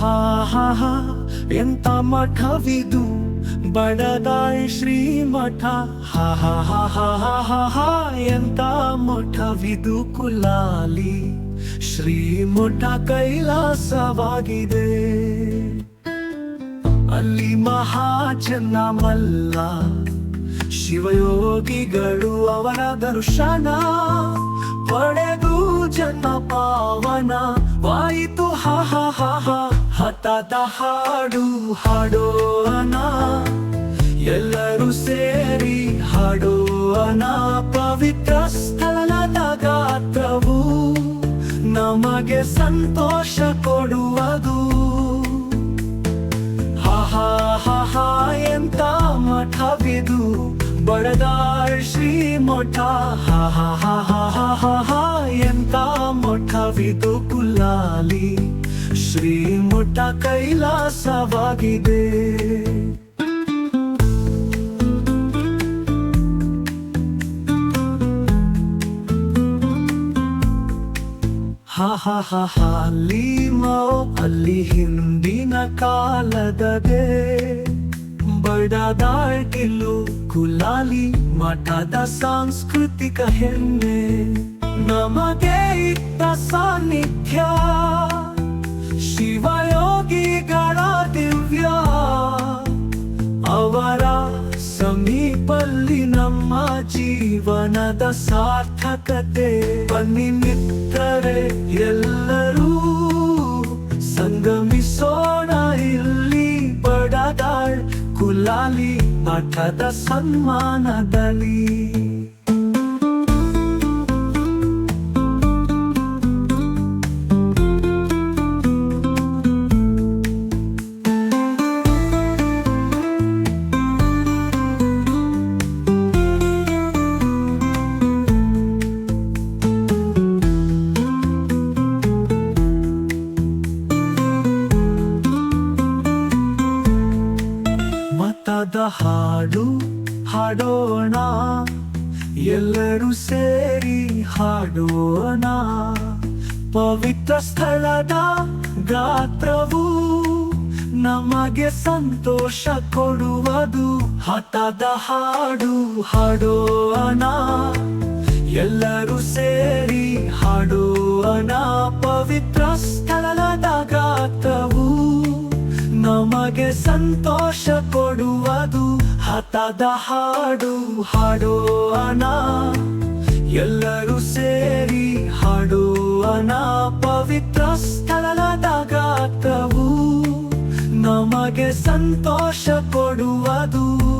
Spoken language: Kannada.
ಹಾ ಹಾ ಎಂತ ಮಠವಿದು ಬಡದಾಯ್ ಹಾ ಹಾ ಹಾ ಎಂತ ಮಠವಿದು ಕುಲಾಲಿ ಶ್ರೀಮಠ ಕೈಲಾಸವಾಗಿದೆ ಅಲ್ಲಿ ಮಹಾಜನ ಮಲ್ಲ ಶಿವಯೋಗಿಗಳು ಅವರ ದರ್ಶನ ಪಡೆದು ಜನ ಪಾವನ ವಾಯಿತು ಹಾ ಹಾ ಹ ಹಠದ ಹಾಡು ಹಾಡೋಣ. ಎಲ್ಲರೂ ಸೇರಿ ಹಾಡೋಣ. ಪವಿತ್ರ ಸ್ಥಳದ ಗಾತ್ರವು ನಮಗೆ ಸಂತೋಷ ಕೊಡುವುದು. ಹಾ ಹಾ ಎಂತ ಮಠವಿದು. ಬಡದಾಳ್ ಶ್ರೀ ಮಠ. ಹಾ ಎಂತ ಮಠವಿದು ಕುಲಾಲಿ. ಶ್ರೀ ಮಠ ಕೈಲಾಸವಾಗಿದೆ. ಹಾ ಹಾ ಅಲ್ಲಿ ಮೌ ಅಲ್ಲಿ ಹಿಂದಿನ ಕಾಲದದೆ. ಬಡದಾಳ್ಗಿಲ್ಲು ಕುಲಾಲಿ, ಮಠದ ಸಾಂಸ್ಕೃತಿಕ ಹೆಮ್ಮೆ. ನಮಗೆ ಇತ್ತ ಸಾನ್ನಿಧ್ಯ. ಶಿವಯೋಗಿಗಳ ದಿವ್ಯ, ಅವರ ಸಮೀಪಲ್ಲಿ ನಮ್ಮ ಜೀವನದ ಸಾರ್ಥಕತೆ. ಬನ್ನಿ ಮಿತ್ರರೆ, ಎಲ್ಲರೂ ಸಂಗಮಿಸೋಣ, ಇಲ್ಲಿ ಬಡದಾಳ್, ಕುಲಾಲಿ ಮಠದ ಸನ್ಮಾನದಲ್ಲಿ. ಹಾಡು ಹಾಡೋಣ. ಎಲ್ಲರೂ ಸೇರಿ ಹಾಡೋಣ. ಪವಿತ್ರ ಸ್ಥಳದ ಗಾತ್ರವು ನಮಗೆ ಸಂತೋಷ ಕೊಡುವುದು. ಹತದ ಹಾಡು ಹಾಡೋಣ. ಎಲ್ಲರೂ ಸೇರಿ ಹಾಡೋಣ. ಪವಿತ್ರ ಕೊಡುವುದು ಹತದ ಹಾಡು ಹಾಡೋಣ ಎಲ್ಲರೂ ಸೇರಿ ಹಾಡೋಣ ಪವಿತ್ರ ಸ್ಥಳದ ಗಾತ್ರವು ನಮಗೆ ಸಂತೋಷ ಕೊಡುವುದು.